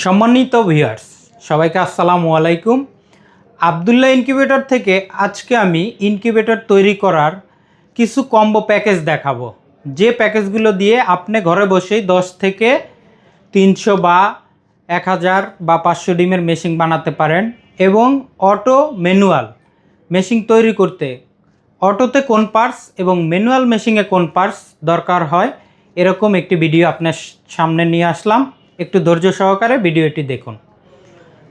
সম্মানিত ভিউয়ার্স সবাইকে আসসালামু আলাইকুম। আবদুল্লাহ ইনকিউবেটর থেকে আজকে আমি ইনকিউবেটর তৈরি করার কিছু কম্বো প্যাকেজ দেখাবো। যে প্যাকেজগুলো দিয়ে আপনি ঘরে বসেই দশ থেকে তিনশো বা এক হাজার বা পাঁচশো ডিমের মেশিন বানাতে পারেন এবং অটো ম্যানুয়াল মেশিন তৈরি করতে। অটোতে কোন পার্টস এবং ম্যানুয়াল মেশিনে কোন পার্টস দরকার হয়, এরকম একটি ভিডিও আপনার সামনে নিয়ে আসলাম। একটু ধৈর্য সহকারে ভিডিওটি দেখুন।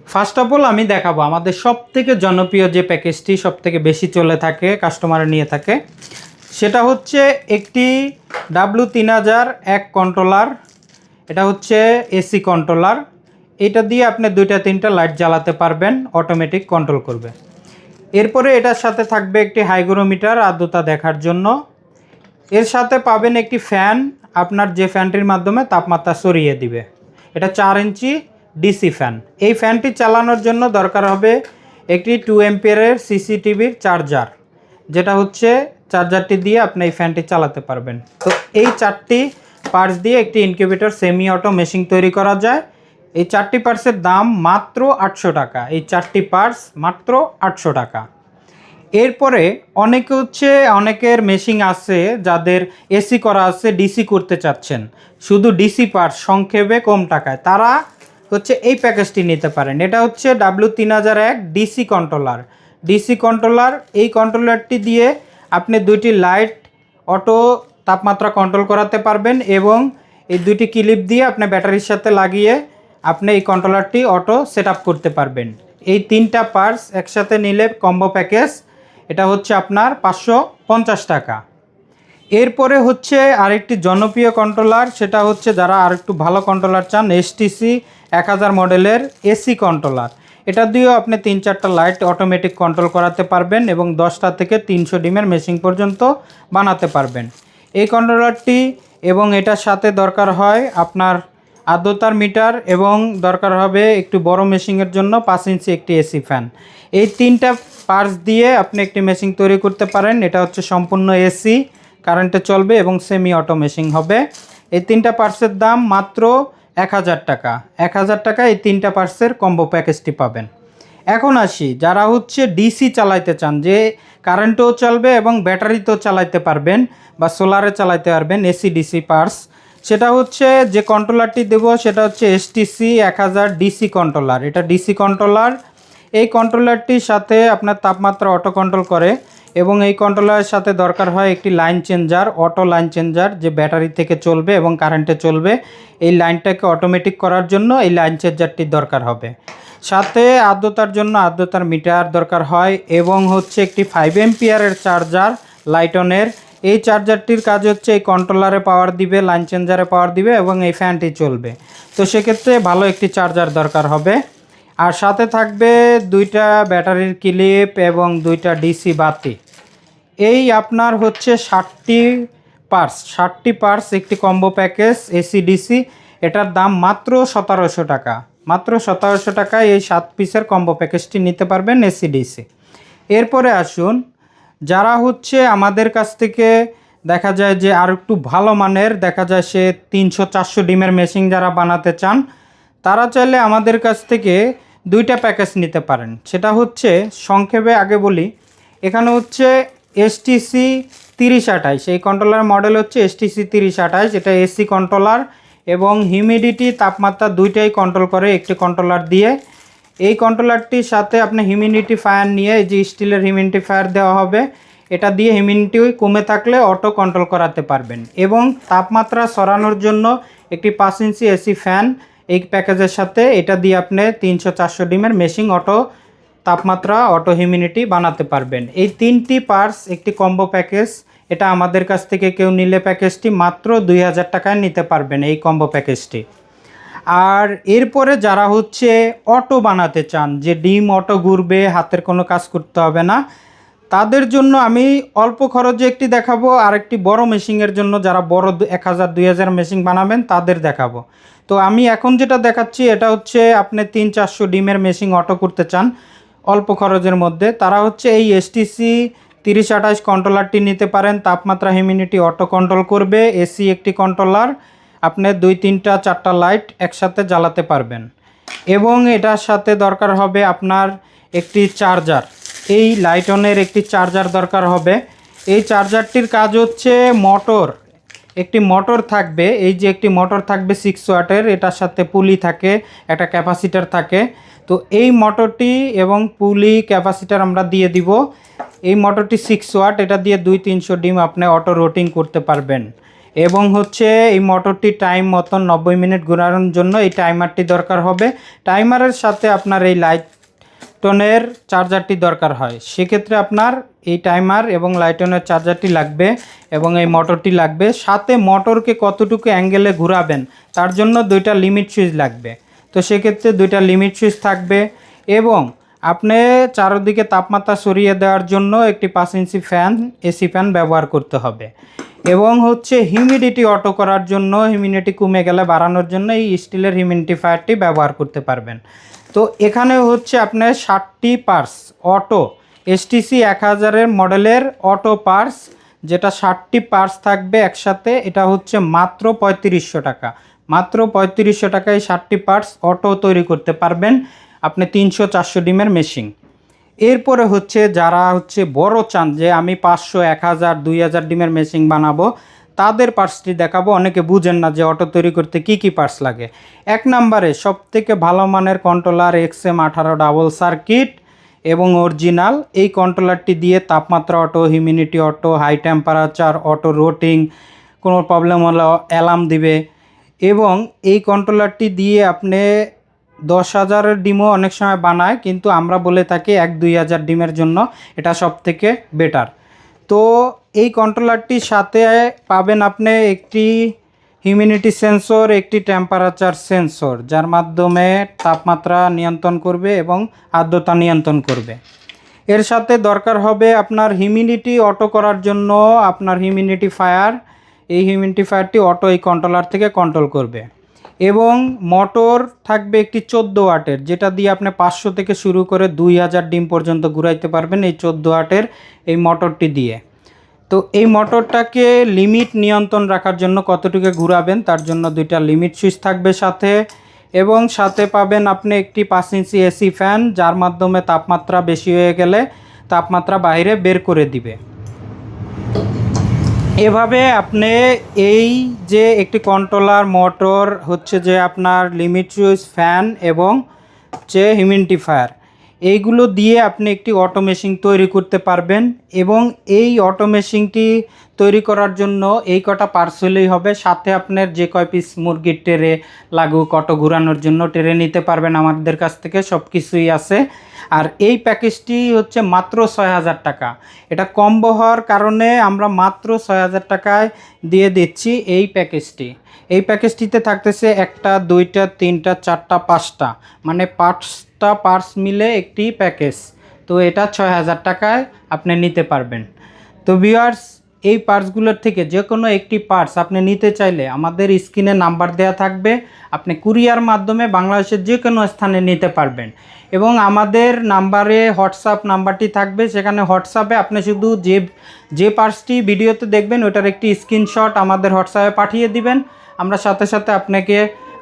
ফার্স্ট অফ অল আমি দেখাবো আমাদের সব থেকে জনপ্রিয় যে প্যাকেজটি সব থেকে বেশি চলে থাকে কাস্টমার নিয়ে থাকে, সেটা হচ্ছে একটি ডাব্লু তিন হাজার এক কন্ট্রোলার এটা হচ্ছে এসি কন্ট্রোলার এটা দিয়ে আপনি দুইটা, তিনটা লাইট জ্বালাতে পারবেন অটোমেটিক কন্ট্রোল করবে। এরপরে এটার সাথে থাকবে একটি হাইগ্রোমিটার আর্দ্রতা দেখার জন্য। এর সাথে পাবেন একটি ফ্যান আপনার যে ফ্যানটির মাধ্যমে তাপমাত্রা সরিয়ে দিবে। এটা চার ইঞ্চি ডিসি ফ্যান এই ফ্যানটি চালানোর জন্য দরকার হবে একটি টু এম্পিয়ারের সিসিটিভির চার্জার যেটা হচ্ছে চার্জারটি দিয়ে আপনি এই ফ্যানটি চালাতে পারবেন। তো এই চারটি পার্টস দিয়ে একটি ইনকিউবেটর সেমি অটো মেশিন তৈরি করা যায়। এই চারটি পার্টসের দাম মাত্র আটশো টাকা। এই চারটি পার্টস মাত্র আটশো টাকা। এরপরে অনেকে হচ্ছে, অনেকের মেশিন আছে যাদের এসি করা আছে ডিসি করতে চাচ্ছেন। শুধু ডিসি পার্ট সংক্ষেপে কম টাকায়। তারা হচ্ছে এই প্যাকেজটি নিতে পারেন। এটা হচ্ছে ডাব্লিউ তিন হাজার এক ডিসি কন্ট্রোলার ডিসি কন্ট্রোলার এই কন্ট্রোলারটি দিয়ে আপনি দুইটি লাইট অটো তাপমাত্রা কন্ট্রোল করাতে পারবেন এবং এই দুইটি ক্লিপ দিয়ে আপনি ব্যাটারির সাথে লাগিয়ে আপনি এই কন্ট্রোলারটি অটো সেট করতে পারবেন। এই তিনটা পার্টস একসাথে নিলে কম্বো প্যাকেজ এটা হচ্ছে আপনার পাঁচশো পঞ্চাশ টাকা। এরপরে হচ্ছে আরেকটি জনপ্রিয় কন্ট্রোলার সেটা হচ্ছে যারা আরেকটু ভালো কন্ট্রোলার চান এসটিসি এক হাজার মডেলের এসি কন্ট্রোলার এটা দিয়েও আপনি তিন চারটা লাইট অটোমেটিক কন্ট্রোল করাতে পারবেন এবং দশটা থেকে তিনশো ডিমের মেশিন পর্যন্ত বানাতে পারবেন। এই কন্ট্রোলারটি এবং এটার সাথে দরকার হয় আপনার আর্দ্রতার মিটার এবং দরকার হবে একটু বড় মেশিনের জন্য পাঁচ ইঞ্চি একটি এসি ফ্যান এই তিনটা পার্টস দিয়ে আপনি একটি মেশিন তৈরি করতে পারেন। এটা হচ্ছে সম্পূর্ণ এসি কারেন্টে চলবে এবং সেমি অটো মেশিন হবে। এই তিনটা পার্টসের দাম মাত্র এক হাজার টাকা। এক হাজার টাকা এই তিনটা পার্টসের কম্বো প্যাকেজটি পাবেন। এখন আসি, যারা হচ্ছে ডিসি চালাইতে চান, যে কারেন্টেও চলবে এবং ব্যাটারিতেও চালাইতে পারবেন বা সোলারে চালাইতে পারবেন এসি ডিসি পার্টস সেটা হচ্ছে যে কন্ট্রোলারটি দেবো, সেটা হচ্ছে এসটিসি এক হাজার ডিসি কন্ট্রোলার এটা ডিসি কন্ট্রোলার এই কন্ট্রোলারটির সাথে আপনার তাপমাত্রা অটো কন্ট্রোল করে এবং এই কন্ট্রোলারের সাথে দরকার হয় একটি line changer auto line changer যে ব্যাটারি থেকে চলবে এবং কারেন্টে চলবে। এই লাইনটাকে অটোমেটিক করার জন্য এই লাইন চেঞ্জারটির দরকার হবে। সাথে আর্দ্রতার জন্য আর্দ্রতার মিটার দরকার হয় এবং হচ্ছে একটি ফাইভ এমপিয়ারের চার্জার লাইটনের এই চার্জারটির কাজ হচ্ছে এই কন্ট্রোলারে পাওয়ার দিবে লাইন চেঞ্জারে পাওয়ার দিবে এবং এই ফ্যানটি চলবে। তো সেক্ষেত্রে ভালো একটি চার্জার দরকার হবে। আর সাথে থাকবে দুইটা ব্যাটারির ক্লিপ এবং দুইটা ডিসি বাতি। এই আপনার হচ্ছে ষাটটি পার্স ষাটটি পার্স একটি কম্বো প্যাকেজ এসি ডিসি এটার দাম মাত্র সতেরোশো টাকা। মাত্র সতেরোশো টাকায় এই সাত পিসের কম্বো প্যাকেজটি নিতে পারবেন এসি ডিসি এরপরে আসুন যারা হচ্ছে আমাদের কাছ থেকে দেখা যায় যে আর একটু ভালো মানের, দেখা যায় সে তিনশো, চারশো ডিমের মেশিন যারা বানাতে চান, তারা চাইলে আমাদের কাছ থেকে দুইটা প্যাকেজ নিতে পারেন। সেটা হচ্ছে, সংক্ষেপে আগে বলি, এখানে হচ্ছে এসটিসি তিরিশ আঠাইশ, এই কন্ট্রোলার মডেল হচ্ছে এসটিসি তিরিশ আঠাইশ এটা এসি কন্ট্রোলার এবং হিউমিডিটি তাপমাত্রা দুইটাই কন্ট্রোল করে একটি কন্ট্রোলার দিয়ে। এই কন্ট্রোলারটির সাথে আপনি হিউমিডিটি ফায়ার নিয়ে যে স্টিলের হিউমিডিটি ফায়ার দেওয়া হবে, এটা দিয়ে হিউমিডিটি কমে থাকলে অটো কন্ট্রোল করাতে পারবেন। এবং তাপমাত্রা সরানোর জন্য একটি পাঁচ ইঞ্চি এসি ফ্যান এই প্যাকেজের সাথে এটা দিয়ে আপনি তিনশো চারশো ডিমের মেশিন অটো তাপমাত্রা অটো হিউমিডিটি বানাতে পারবেন। এই তিনটি পার্টস একটি কম্বো প্যাকেজ এটা আমাদের কাছ থেকে কেউ নিলে প্যাকেজটি মাত্র দুই হাজার টাকায় নিতে পারবেন এই কম্বো প্যাকেজটি আর এরপরে যারা হচ্ছে অটো বানাতে চান, যে ডিম অটো ঘুরবে, হাতের কোনো কাজ করতে হবে না, তাদের জন্য আমি অল্প খরচে একটি দেখাবো আর একটি বড় মেশিনের জন্য যারা বড় এক হাজার, দুই হাজার মেশিন বানাবেন, তাদের দেখাবো। তো আমি এখন যেটা দেখাচ্ছি, এটা হচ্ছে আপনি তিন চারশো ডিমের মেশিন অটো করতে চান, অল্প খরচের মধ্যে। তারা হচ্ছে এই এসটিসি তিরিশ আঠাশ কন্ট্রোলারটি নিতে পারেন, তাপমাত্রা হিউমিডিটি অটো কন্ট্রোল করবে এসি একটি কন্ট্রোলার আপনি দুই, তিনটা, চারটা লাইট একসাথে জ্বালাতে পারবেন। এবং এটার সাথে দরকার হবে আপনার একটি চার্জার এই লাইটনের একটি চার্জার দরকার হবে। এই চার্জারটির কাজ হচ্ছে মোটর একটি মোটর থাকবে, এই যে একটি মোটর থাকবে সিক্স ওয়াটের, এটার সাথে পুলি থাকে, একটা ক্যাপাসিটার থাকে। তো এই মোটরটি এবং পুলি ক্যাপাসিটার আমরা দিয়ে দিব। এই মোটরটি সিক্স ওয়াট এটা দিয়ে দুই, তিনশো ডিম আপনি অটো রোটিং করতে পারবেন। এবং হচ্ছে এই মোটরটি টাইম মতন নব্বই মিনিট ঘোরানোর জন্য এই টাইমারটি দরকার হবে। টাইমারের সাথে আপনার এই লাইট টনের চার্জারটি দরকার হয়। সেক্ষেত্রে আপনার এই টাইমার এবং লাইটনের চার্জারটি লাগবে এবং এই মোটরটি লাগবে। সাথে মোটরকে কতটুকু অ্যাঙ্গেলে ঘোরাবেন, তার জন্য দুইটা লিমিট সুইচ লাগবে। তো সেক্ষেত্রে দুইটা লিমিট সুইচ থাকবে এবং আপনি চারদিকে তাপমাত্রা সরিয়ে দেওয়ার জন্য একটি পাঁচ ইঞ্চি ফ্যান, এসি ফ্যান ব্যবহার করতে হবে। এবং হচ্ছে হিউমিডিটি অটো করার জন্য, হিউমিডিটি কমে গেলে বাড়ানোর জন্য এই স্টিলের হিউমিডিফায়ারটি ব্যবহার করতে পারবেন। তো এখানে হচ্ছে আপনার ষাটটি পার্স অটো এসটিসি এক হাজারের মডেলের অটো পার্স যেটা ষাটটি পার্স থাকবে একসাথে, এটা হচ্ছে মাত্র পঁয়ত্রিশশো টাকা। মাত্র পঁয়ত্রিশশো টাকায় ষাটটি পার্টস অটো তৈরি করতে পারবেন। আপনি তিনশো, চারশো ডিমের মেশিন এরপরে হচ্ছে যারা হচ্ছে বড় চান যে আমি পাঁচশো, এক হাজার, দুই হাজার ডিমের মেশিন বানাবো, তাদের পার্টসটি দেখাবো। অনেকে বুঝেন না যে অটো তৈরি করতে কি কি পার্টস লাগে। এক নম্বরে সব থেকে ভালো মানের কন্ট্রোলার এক্স এম আঠারো ডাবল সার্কিট এবং অরিজিনাল এই কন্ট্রোলারটি দিয়ে তাপমাত্রা auto humidity auto high temperature auto rotating কোনো প্রবলেম হলে অ্যালার্ম দিবে। এবং এই কন্ট্রোলারটি দিয়ে আপনি দশ হাজারের ডিমও অনেক সময় বানায়, কিন্তু আমরা বলে থাকি এক দুই হাজার ডিমের জন্য এটা সব থেকে বেটার তো এই কন্ট্রোলারটির সাথে পাবেন আপনি একটি হিউমিনিটি সেন্সর একটি টেম্পারেচার সেন্সর যার মাধ্যমে তাপমাত্রা নিয়ন্ত্রণ করবে এবং আর্দ্রতা নিয়ন্ত্রণ করবে। এর সাথে দরকার হবে আপনার হিউমিডিটি অটো করার জন্য আপনার হিউমিডিটি ফায়ার এই হিউমিডিটি ফায়ারটি অটো এই কন্ট্রোলার থেকে কন্ট্রোল করবে। এবং মোটর থাকবে একটি চোদ্দ ওয়াটের, যেটা দিয়ে আপনি পাঁচশো থেকে শুরু করে দুই হাজার ডিম পর্যন্ত ঘুরাইতে পারবেন এই চোদ্দ ওয়াটের এই মোটরটি দিয়ে। তো এই মোটরটাকে লিমিট নিয়ন্ত্রণ রাখার জন্য কতটুকু ঘুরাবেন, তার জন্য দুইটা লিমিট সুইচ থাকবে সাথে। এবং সাথে পাবেন আপনি একটি পাঁচ ইঞ্চি এসি ফ্যান, যার মাধ্যমে তাপমাত্রা বেশি হয়ে গেলে তাপমাত্রা বাইরে বের করে দিবে। এভাবে আপনি এই যে একটি কন্ট্রোলার মোটর হচ্ছে যে আপনার লিমিট সুইচ ফ্যান এবং যে হিউমিডিফায়ার এইগুলো দিয়ে আপনি একটি অটো মেশিন তৈরি করতে পারবেন এবং এই অটো মেশিনটি তৈরি করার জন্য এই কটা পার্স হলেই হবে। সাথে আপনার যে কয় পিস মুরগির টেরে লাগুক, অটো ঘুরানোর জন্য টেরে নিতে পারবেন আমাদের কাছ থেকে সব কিছুই আছে। আর এই প্যাকেজটি হচ্ছে মাত্র ছয় হাজার টাকা। এটা কম্বো হওয়ার কারণে আমরা মাত্র ছয় হাজার টাকায় দিয়ে দিচ্ছি এই প্যাকেজটি। এই প্যাকেজটিতে থাকতেছে একটা, দুইটা, তিনটা, চারটা, পাঁচটা। মানে পাঁচটা পার্স মিলে একটি প্যাকেজ তো এটা ছয় হাজার টাকায় আপনি নিতে পারবেন। তো ভিউয়ার্স এই পার্টসগুলোর থেকে যে কোনো একটি পার্টস আপনি নিতে চাইলে আমাদের স্ক্রিনে নাম্বার দেওয়া থাকবে। আপনি কুরিয়ার মাধ্যমে বাংলাদেশের যে কোনো স্থানে নিতে পারবেন। এবং আমাদের নাম্বারে হোয়াটসঅ্যাপ নাম্বারটি থাকবে। সেখানে হোয়াটসঅ্যাপে আপনি শুধু যে যে পার্টসটি ভিডিওতে দেখবেন, ওটার একটি স্ক্রিনশট আমাদের হোয়াটসঅ্যাপে পাঠিয়ে দিবেন। আমরা সাথে সাথে আপনাকে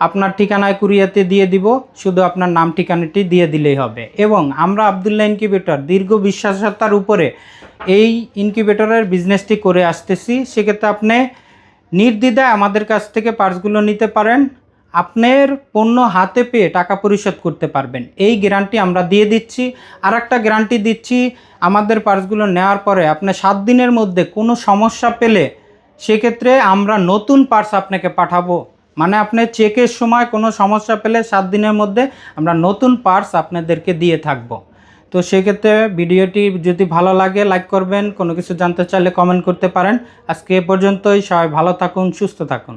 আপনার ঠিকানায় কুরিয়াতে দিয়ে দিব, শুধু আপনার নাম ঠিকানাটি দিয়ে দিলেই হবে। এবং আমরা আবদুল্লাহ ইনকিউবেটর, দীর্ঘ বিশ্বাসতার উপরে এই ইনকিউবেটরের বিজনেসটি করে আসতেছি। সেক্ষেত্রে আপনি নির্দ্বিধায় আমাদের কাছ থেকে পার্সগুলো নিতে পারেন। আপনার পণ্য হাতে পেয়ে টাকা পরিশোধ করতে পারবেন। এই গ্যারান্টি আমরা দিয়ে দিচ্ছি। আর একটা গ্যারান্টি দিচ্ছি, আমাদের পার্সগুলো নেওয়ার পরে আপনি সাত দিনের মধ্যে কোনো সমস্যা পেলে সেক্ষেত্রে আমরা নতুন পার্টস আপনাকে পাঠাবো। মানে আপনি চেকের সময় কোনো সমস্যা পেলে সাত দিনের মধ্যে আমরা নতুন পার্টস আপনাদেরকে দিয়ে থাকব। তো সেক্ষেত্রে ভিডিওটি যদি ভালো লাগে লাইক করবেন, কোনো কিছু জানতে চাইলে কমেন্ট করতে পারেন। আজকে এ পর্যন্তই, সবাই ভালো থাকুন, সুস্থ থাকুন।